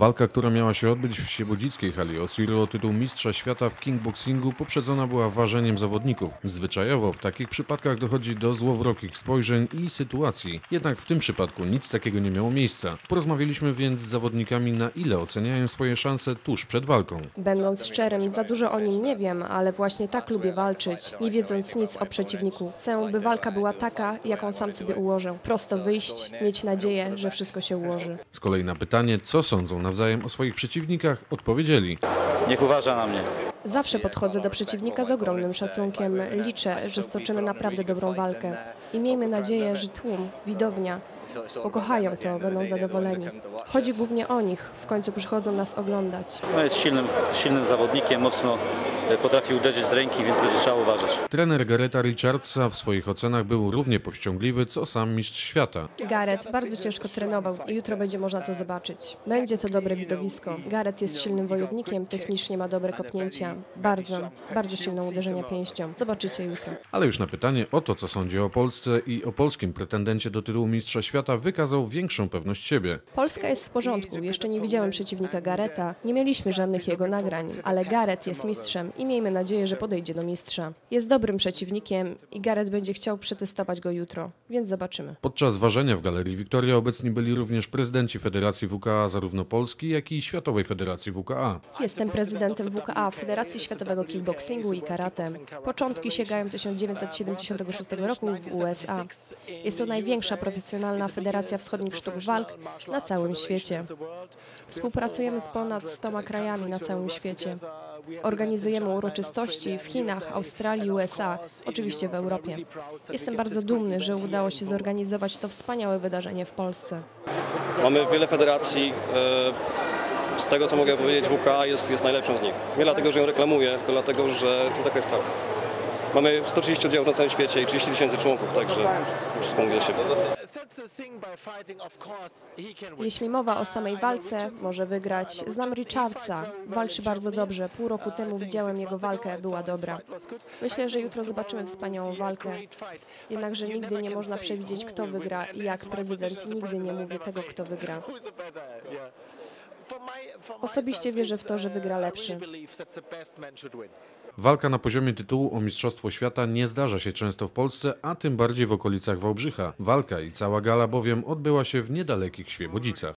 Walka, która miała się odbyć w Siebodzickiej hali Osiru o tytuł mistrza świata w kickboxingu poprzedzona była ważeniem zawodników. Zwyczajowo w takich przypadkach dochodzi do złowrokich spojrzeń i sytuacji. Jednak w tym przypadku nic takiego nie miało miejsca. Porozmawialiśmy więc z zawodnikami na ile oceniają swoje szanse tuż przed walką. Będąc szczerym, za dużo o nim nie wiem, ale właśnie tak lubię walczyć, nie wiedząc nic o przeciwniku. Chcę, by walka była taka, jaką sam sobie ułożę. Prosto wyjść, mieć nadzieję, że wszystko się ułoży. Z kolei na pytanie, co sądzą nawzajem o swoich przeciwnikach, odpowiedzieli. Niech uważa na mnie. Zawsze podchodzę do przeciwnika z ogromnym szacunkiem. Liczę, że stoczymy naprawdę dobrą walkę. I miejmy nadzieję, że tłum, widownia pokochają to, będą zadowoleni. Chodzi głównie o nich, w końcu przychodzą nas oglądać. No jest silnym, silnym zawodnikiem, mocno e, potrafi uderzyć z ręki, więc będzie trzeba uważać. Trener Gareta Richardsa w swoich ocenach był równie powściągliwy co sam mistrz świata. Gareth bardzo ciężko trenował i jutro będzie można to zobaczyć. Będzie to dobre widowisko. Gareth jest silnym wojownikiem, technicznie ma dobre kopnięcia. Bardzo, bardzo silne uderzenia pięścią. Zobaczycie jutro. Ale już na pytanie o to, co sądzi o Polsce i o polskim pretendencie do tytułu mistrza świata, wykazał większą pewność siebie. Polska jest w porządku. Jeszcze nie widziałem przeciwnika Gareta. Nie mieliśmy żadnych jego nagrań, ale Gareth jest mistrzem i miejmy nadzieję, że podejdzie do mistrza. Jest dobrym przeciwnikiem i Gareth będzie chciał przetestować go jutro, więc zobaczymy. Podczas ważenia w Galerii Wiktoria obecni byli również prezydenci Federacji WKA zarówno Polski, jak i Światowej Federacji WKA. Jestem prezydentem WKA, Federacji Światowego Kickboxingu i Karate. Początki sięgają 1976 roku w USA. Jest to największa profesjonalna federacja wschodnich sztuk walk na całym świecie. Współpracujemy z ponad 100 krajami na całym świecie. Organizujemy uroczystości w Chinach, Australii, USA, oczywiście w Europie. Jestem bardzo dumny, że udało się zorganizować to wspaniałe wydarzenie w Polsce. Mamy wiele federacji. e, Z tego co mogę powiedzieć, WK jest, jest najlepszą z nich. Nie dlatego, że ją reklamuję, tylko dlatego, że taka jest prawda. Mamy 130 oddziałów na całym świecie i 30 tysięcy członków, także wszystko mówię za siebie. Jeśli mowa o samej walce, może wygrać. Znam Richardsa, walczy bardzo dobrze. Pół roku temu widziałem jego walkę, była dobra. Myślę, że jutro zobaczymy wspaniałą walkę. Jednakże nigdy nie można przewidzieć, kto wygra i jak prezydent nigdy nie mówi tego, kto wygra. Osobiście wierzę w to, że wygra lepszy. Walka na poziomie tytułu o Mistrzostwo Świata nie zdarza się często w Polsce, a tym bardziej w okolicach Wałbrzycha. Walka i cała gala bowiem odbyła się w niedalekich Świebodzicach.